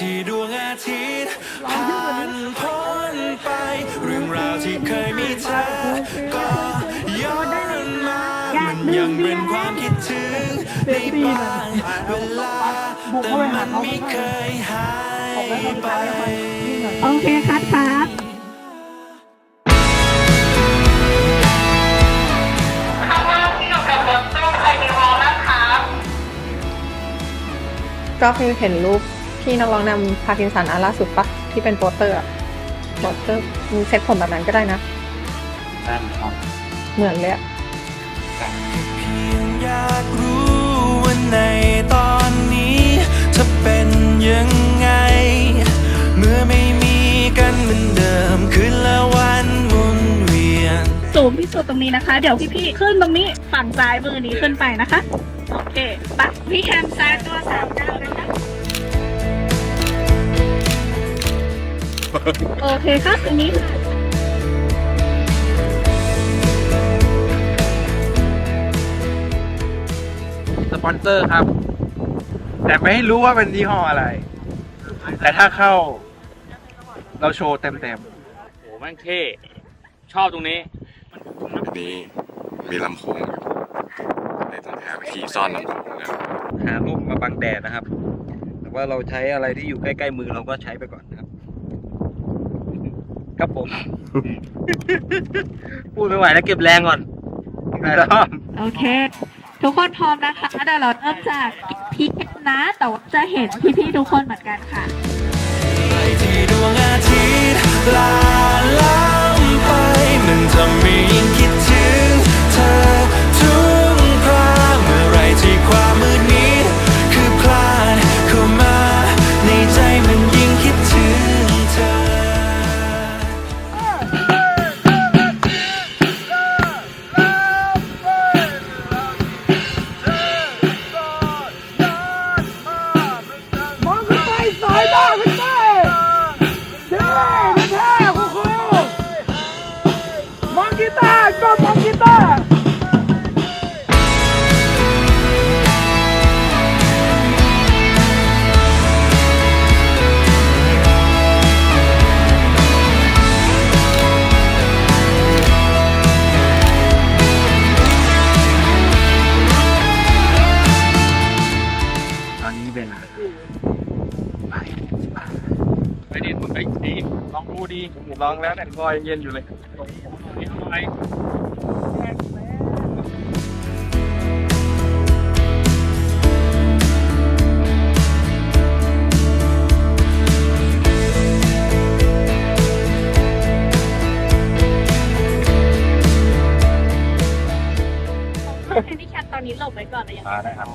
ที่ดวงอาทิตย์ผ่านพ้นไป เรื่องราวที่เคยมีเธอก็ย้อนมามันยังเป็นความคิดถึงในบางเวลาแต่มันไม่เคยหายไป โอเคครับครับข้างล่างที่อยู่กับบนตู้ไอเดวอลนะครับก็คือเห็นรูป พี่นักร้องนำพาร์กินสันอันล่าสุดปะที่เป็นโปสเตอร์อะโปสเตอร์มีเซ็ตผมแบบนั้นก็ได้นะ นั่นครับเหมือนเลยอะเพียงอยากรู้ว่าในตอนนี้จะเป็นยังไง เมื่อไม่มีกันเหมือนเดิมคืนละวันหมุนเวียน สูงที่สุดตรงนี้นะคะ เดี๋ยวพี่ๆขึ้นตรงนี้ฝั่งซ้ายมือนี้ขึ้นไปนะคะ โอเคปะพี่แฮมซ้ายตัวสามเก้านะคะ โอเคครับตรงนี้ค่ะสปอนเซอร์ครับ แต่ไม่ให้รู้ว่าเป็นยี่ห้ออะไร แต่ถ้าเข้า เราโชว์เต็มโอ้โหแม่งเท่ชอบตรงนี้ อันนี้มีลำโพงอยู่เลยต้องหาวิธีซ่อนลำโพงนะครับ ๆ หารูปมาบังแดดนะครับ แต่ว่าเราใช้อะไรที่อยู่ใกล้ ๆ มือเราก็ใช้ไปก่อนนะครับ ครับผม พูดไม่ไหวแล้วเก็บแรงก่อนนะครับโอเค ทุกคนพร้อมนะคะเดี๋ยวเราเริ่มจากพี่แฮมนะแต่ว่าจะเห็นพี่ๆทุกคนเหมือนกันค่ะที่ดวงอาทิตย์ลาล้ำไปมันทำใลองแล้วแต่คอยเย็นอยู่เลยอะไรแฮนดี้แคปตอนนี้หลบไว้ก่อนเลยยังมาได้ครับ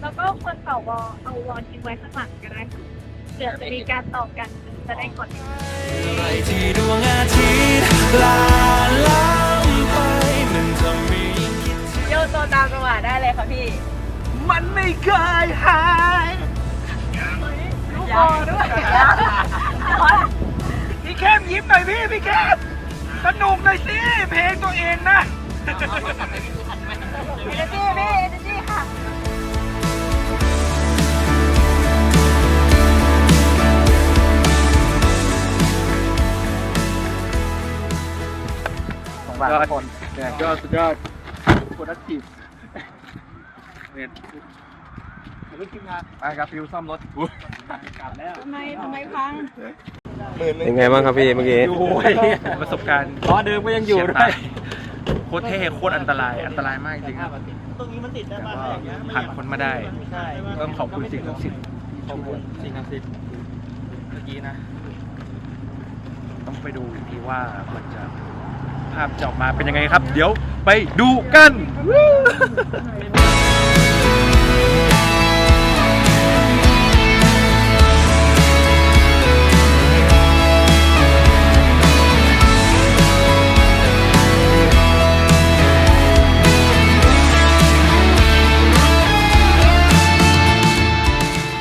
แล้วก็คนเป่าวอลเอาวอลทิ้งไว้ข้างหลังก็ได้ค่ะ เดี๋ยวจะมีการตอบกันจะได้กดที่ดวงอาทิตย์ลาล้ำไปมันทำให้ยิ่งคิดถึงโยโตตามจังหวะได้เลยค่ะพี่ มันไม่เคยหายลูกคอด้วยพี่เข้มยิ้มหน่อยพี่พี่เข้มสนุกหน่อยสิเพลงตัวเองนะเอเนจีพี่ เอเนจีค่ะของบ้านทุกคนเนี่ยยอดสุดยอดคนนักจีบเนี่ยลูกทีมงานไปกับฟิวซ่อมรถกลับแล้วทำไมทำไมพังยังไงบ้างครับพี่เมื่อกี้โอ้ยประสบการณ์ล้อเดิมก็ยังอยู่ด้วยโคตรเท่โคตรอันตรายอันตรายมากจริงครับตรงนี้มันติดได้มากผ่านคนมาได้ต้องขอบคุณสิ่งศักดิ์สิทธิ์ขอบคุณสิ่งศักดิ์สิทธิ์เมื่อกี้นะ ต้องไปดูอีกทีว่ามันจะ ภาพจะออกมาเป็นยังไงครับ เดี๋ยวไปดูกัน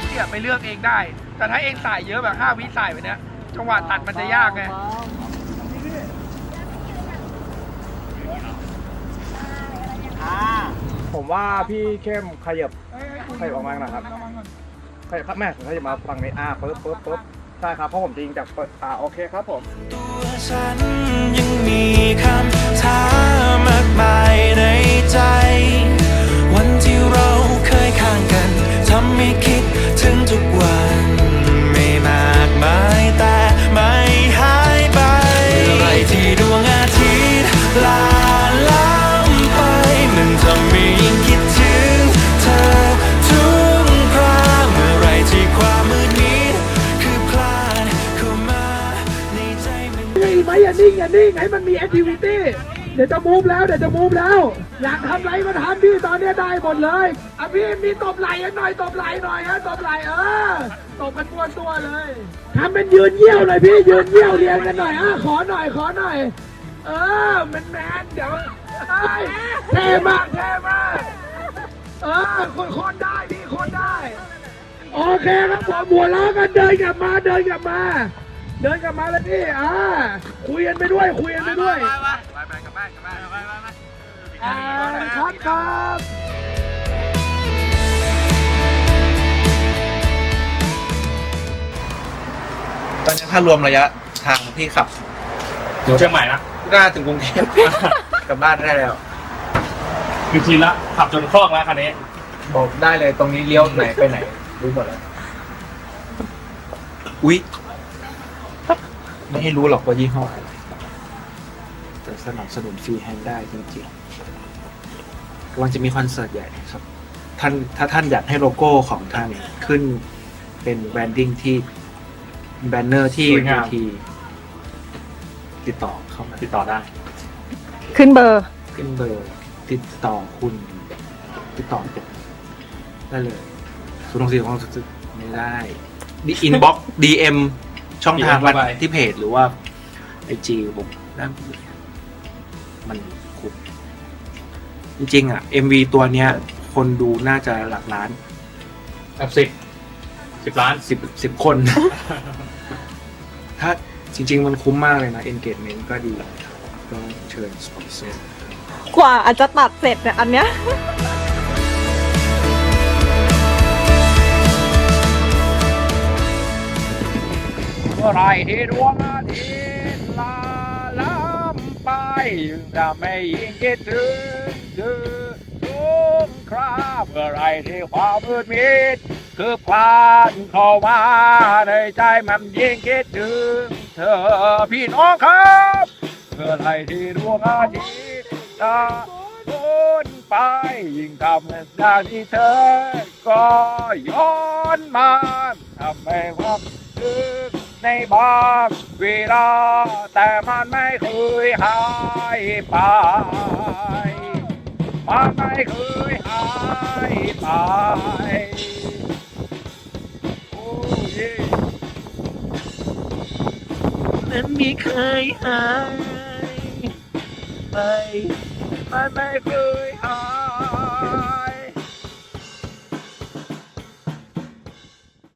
เนี่ยไปเลือกเองได้ แต่ถ้าเองใส่เยอะแบบห้าวิใส่ไปเนี้ยจังหวะตัดมันจะยากไง ผมว่าพี่เข้มขยับขยับออกมาหน่อยครับ ขยับแม่ผมก็จะมาฟังในอาปึ๊บปึ๊บปึ๊บใช่ครับเพราะผมจริงจากอ่าโอเคครับผม ตัวฉันยังมีคำถามมากมายในใจ วันที่เราเคยข้างกันทำให้คิดถึง ไหมอย่านิ่งอย่านิ่งให้มันมีแอคทิวิตี้เดี๋ยวจะมูฟแล้วเดี๋ยวจะมูฟแล้ว อยากทำอะไรก็ทำพี่ตอนเนี้ยได้หมดเลยอะพี่มีตบไหล่กันหน่อยตบไหล่หน่อยฮะตบไหล่เออตบกันตัวตัวๆเลยทำเป็นยืนเยี่ยวหน่อยพี่ยืนเยี่ยวเรียงกันหน่อยอะขอหน่อยขอหน่อย เออแมนแมนๆเดี๋ยวเอ้ยเท่มากเท่มากเออคนคนได้พี่คนได้ โอเคครับผมหัวล้อกันเดินกลับมาเดินกลับมา เดินกลับมาเลยพี่อ่าคุยกันไปด้วย คุยกันไปด้วยอ่าครับครับตอนนี้ถ้ารวมระยะทางที่ขับเชียงใหม่นะน่าถึงกรุงเทพกลับบ้านได้แล้ว คือทีละขับจนคล่องแล้วคันนี้ บอกได้เลยตรงนี้เลี้ยวไหนไปไหนรู้หมดแล้ว อุ๊ย ไม่ให้รู้หรอกว่ายี่ห้ออะไรแต่สนับสนุนฟรีแฮนด์ได้จริงๆกำลังจะมีคอนเสิร์ตใหญ่ครับ ท่านถ้าท่านอยากให้โลโก้ของท่านขึ้นเป็นแบรนดิ้งที่แบนเนอร์ที่สวยงาม ทีติดต่อเข้ามาติดต่อได้ ขึ้นเบอร์ ขึ้นเบอร์ติดต่อคุณ ติดต่อผมได้เลยศูนย์หกสี่ของสุดไม่ได้ดีอินบ็อกดีเอ็ม ช่องทางเข้าไปที่เพจหรือว่าไอจีผมได้หมดเลยมันคุ้มจริงๆอะ MV ตัวเนี้ย คนดูน่าจะหลักล้านแบบสิบสิบล้านสิบสิบคน ถ้าจริง ๆ มันคุ้มมากเลยนะ engagement ก็ดีก็เชิญสปอนเซอร์กว่าอาจจะตัดเสร็จเนี่ยอันเนี้ย ไรที่ดวงอาทิตย์ลาล้ำไปจะไม่ยิ่งคิดถึงเธอทุกคราเมื่อไรที่ความมืดมิดคือพลานเข้ามาในใจมันยิ่งคิดถึงเธอพี่น้องครับเมื่อไรที่ดวงอาทิตย์จะพ้นไปยิ่งทำให้ดาที่เธอก็ย้อนมาทำให้ความนึก ในบ้างเวลา แต่มันไม่เคยหายไป มันไม่เคยหายไป โอ้ยมันไม่เคยหายไป มันไม่เคยหาย